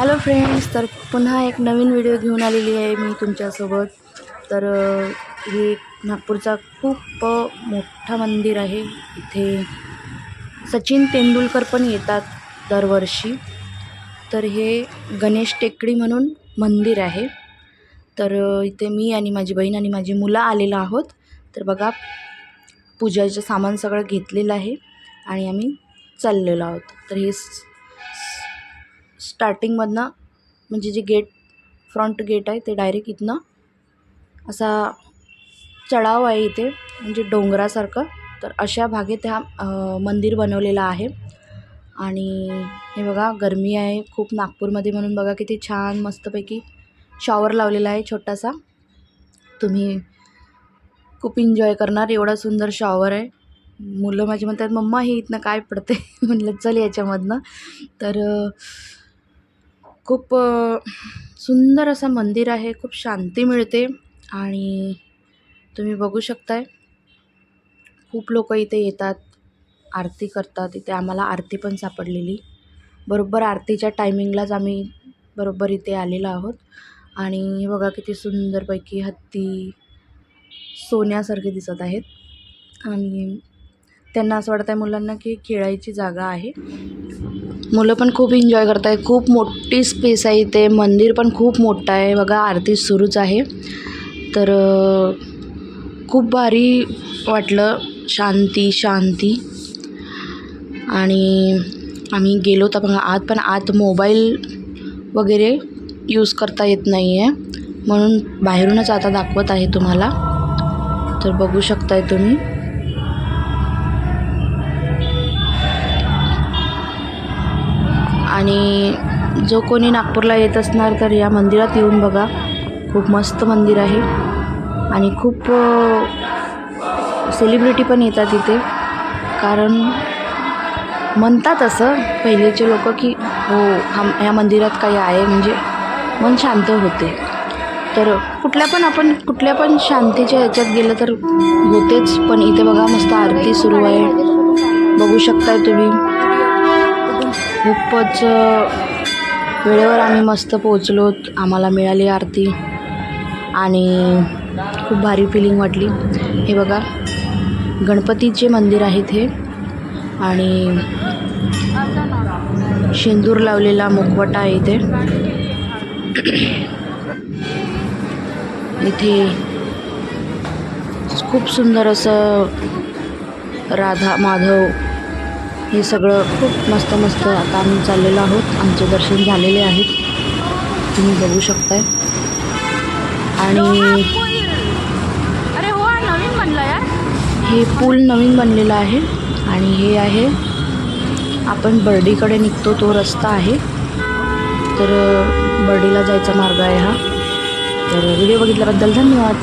Hello friends तर पुन्हा एक नवीन व्हिडिओ घेऊन आलेली आहे मी तुमच्यासोबत. तर हे नागपूरचा खूप मोठा मंदिर आहे. इथे सचिन तेंडुलकर पण येतात दरवर्षी. तर हे गणेश टेकडी म्हणून मंदिर आहे. तर इथे मी आणि माझी बहीण आणि माझी मुलं आलेलो आहोत. तर बघा पूजाचं सामान सगळं घेतलेलं आहे आणि आम्ही चाललेलो आहोत. तर हे स- स्टार्टिंगमधनं म्हणजे जे गेट फ्रंट गेट आहे ते डायरेक्ट इथनं असा चढाव आहे इथे म्हणजे डोंगरासारखं. तर अशा भागेत हा मंदिर बनवलेलं आहे. आणि हे बघा गरमी आहे. खूप नागपूरमध्ये म्हणून बघा किती छान मस्तपैकी शॉवर लावलेला आहे छोटासा. तुम्ही खूप एन्जॉय करणार. एवढा सुंदर शॉवर आहे. मुलं माझी म्हणतात मम्मा हे इथनं काय पडते म्हणलं चल याच्यामधनं. तर खूप सुंदर असं मंदिर आहे. खूप शांती मिळते आणि तुम्ही बघू शकताय. खूप लोक इथे येतात आरती करतात. इथे आम्हाला आरती पण सापडलेली. बरोबर आरतीच्या टायमिंगलाच आम्ही बरोबर इथे आलेलो आहोत. आणि बघा किती सुंदरपैकी हत्ती सोन्यासारखे दिसत आहेत. आणि त्यांना असं वाटत आहे मुलांना की खेळायची जागा आहे. मुलं पण खूप एन्जॉय करत आहे खूप मोठी स्पेस आहे इथे. मंदिर पण खूप मोठं आहे. बघा आरती सुरूच आहे. तर खूप भारी वाटलं. शांती शांती. आणि आम्ही गेलो तर बघा आत पण आत मोबाईल वगैरे यूज करता येत नाही आहे म्हणून बाहेरूनच आता दाखवत आहे तुम्हाला. तर बघू शकताय तुम्ही. आणि जो कोणी नागपूरला येत असणार तर या मंदिरात येऊन बघा. खूप मस्त मंदिर आहे. आणि खूप सेलिब्रिटी पण येतात इथे कारण म्हणतात असं पहिलेचे लोक की हो हा ह्या मंदिरात काही आहे म्हणजे मन शांत होते. तर कुठल्या पण आपण कुठल्या पण शांतीच्या ह्याच्यात गेलं तर होतेच. पण इथे बघा मस्त आरती सुरू आहे. बघू शकताय तुम्ही. खूपच वेळेवर आम्ही मस्त पोचलो आम्हाला मिळाली आरती आणि खूप भारी फिलिंग वाटली. हे बघा गणपतीचे मंदिर आहे हे आणि शेंदूर लावलेला मुखवटा आहे इथे. इथे खूप सुंदर असं राधा माधव हे सगळं खूप मस्त मस्त आता आम्ही चाललेलो आहोत. आमचे दर्शन झालेले आहेत. तुम्ही बघू शकताय. आणि अरे हो हा नवीन बनला यार. हे पूल नवीन बनलेलं आहे. आणि हे आहे आपण बर्डीकडे निघतो तो रस्ता आहे. तर बर्डीला जायचा मार्ग आहे हा. तर व्हिडिओ बघितल्याबद्दल धन्यवाद.